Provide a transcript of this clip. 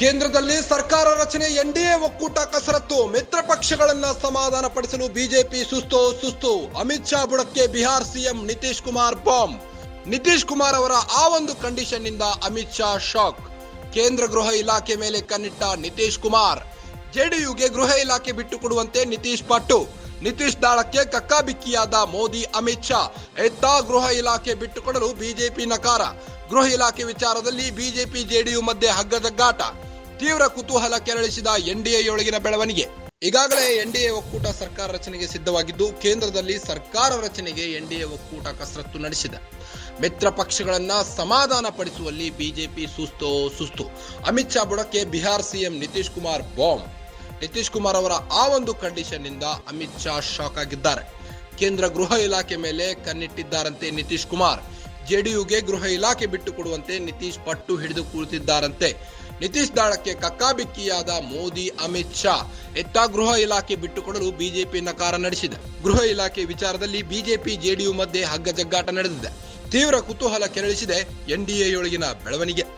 ಕೇಂದ್ರದಲ್ಲಿ ಸರ್ಕಾರ ರಚನೆ ಎನ್ಡಿಎ ಒಕ್ಕೂಟ ಕಸರತ್ತು, ಮಿತ್ರ ಪಕ್ಷಗಳನ್ನ ಸಮಾಧಾನ ಪಡಿಸಲು ಬಿಜೆಪಿ ಸುಸ್ತು ಸುಸ್ತು ಅಮಿತ್ ಶಾ ಬುಡಕ್ಕೆ ಬಿಹಾರ್ ಸಿಎಂ ನಿತೀಶ್ ಕುಮಾರ್ ಬಾಂಬ್. ನಿತೀಶ್ ಕುಮಾರ್ ಅವರ ಆ ಒಂದು ಕಂಡೀಷನ್ನಿಂದ ಅಮಿತ್ ಶಾ ಶಾಕ್. ಕೇಂದ್ರ ಗೃಹ ಇಲಾಖೆ ಮೇಲೆ ಕಣ್ಣಿಟ್ಟ ನಿತೀಶ್ ಕುಮಾರ್. ಜೆಡಿಯುಗೆ ಗೃಹ ಇಲಾಖೆ ಬಿಟ್ಟು ಕೊಡುವಂತೆ ನಿತೀಶ್ ಪಟ್ಟು. ನಿತೀಶ್ ದಾಳಕ್ಕೆ ಕಕ್ಕಾಬಿಕ್ಕಿಯಾದ ಮೋದಿ, ಅಮಿತ್ ಶಾ. ಎತ್ತ ಗೃಹ ಇಲಾಖೆ ಬಿಟ್ಟುಕೊಡಲು ಬಿಜೆಪಿ ನಕಾರ. ಗೃಹ ಇಲಾಖೆ ವಿಚಾರದಲ್ಲಿ ಬಿಜೆಪಿ, ಜೆಡಿಯು ಮಧ್ಯೆ ಹಗ್ಗಜಗ್ಗಾಟ ತೀವ್ರ ಕುತೂಹಲ ಕೆರಳಿಸಿದ ಎನ್ಡಿಎಯೊಳಗಿನ ಬೆಳವಣಿಗೆ. ಈಗಾಗಲೇ ಎನ್ಡಿಎ ಒಕ್ಕೂಟ ಸರ್ಕಾರ ರಚನೆಗೆ ಸಿದ್ಧವಾಗಿದ್ದು, ಕೇಂದ್ರದಲ್ಲಿ ಸರ್ಕಾರ ರಚನೆಗೆ ಎನ್ಡಿಎ ಒಕ್ಕೂಟ ಕಸರತ್ತು ನಡೆಸಿದೆ. ಮಿತ್ರ ಪಕ್ಷಗಳನ್ನ ಸಮಾಧಾನ ಪಡಿಸುವಲ್ಲಿ ಬಿಜೆಪಿ ಸುಸ್ತೋ ಸುಸ್ತು. ಅಮಿತ್ ಶಾ ಬುಡಕ್ಕೆ ಬಿಹಾರ್ ಸಿಎಂ ನಿತೀಶ್ ಕುಮಾರ್ ಬಾಂಬ್. ನಿತೀಶ್ ಕುಮಾರ್ ಅವರ ಆ ಒಂದು ಕಂಡೀಷನ್ನಿಂದ ಅಮಿತ್ ಶಾ ಶಾಕ್ ಆಗಿದ್ದಾರೆ. ಕೇಂದ್ರ ಗೃಹ ಇಲಾಖೆ ಮೇಲೆ ಕಣ್ಣಿಟ್ಟಿದ್ದಾರಂತೆ ನಿತೀಶ್ ಕುಮಾರ್. ಜೆಡಿಯುಗೆ ಗೃಹ ಇಲಾಖೆ ಬಿಟ್ಟು ಕೊಡುವಂತೆ ನಿತೀಶ್ ಪಟ್ಟು ಹಿಡಿದು ಕುಳಿತಿದ್ದಾರಂತೆ ನಿತೀಶ್ ದಾಳಕ್ಕೆ ಕಕ್ಕಾಬಿಕ್ಕಿಯಾದ ಮೋದಿ, ಅಮಿತ್ ಶಾ ಎತ್ತ ಗೃಹ ಇಲಾಖೆ ಬಿಟ್ಟುಕೊಡಲು ಬಿಜೆಪಿ ನಕಾರ ನಡೆಸಿದೆ. ಗೃಹ ಇಲಾಖೆ ವಿಚಾರದಲ್ಲಿ ಬಿಜೆಪಿ, ಜೆಡಿಯು ಮಧ್ಯೆ ಹಗ್ಗ ಜಗ್ಗಾಟ ನಡೆದಿದೆ. ತೀವ್ರ ಕುತೂಹಲ ಕೆರಳಿಸಿದೆ ಎನ್ಡಿಎಯೊಳಗಿನ ಬೆಳವಣಿಗೆ.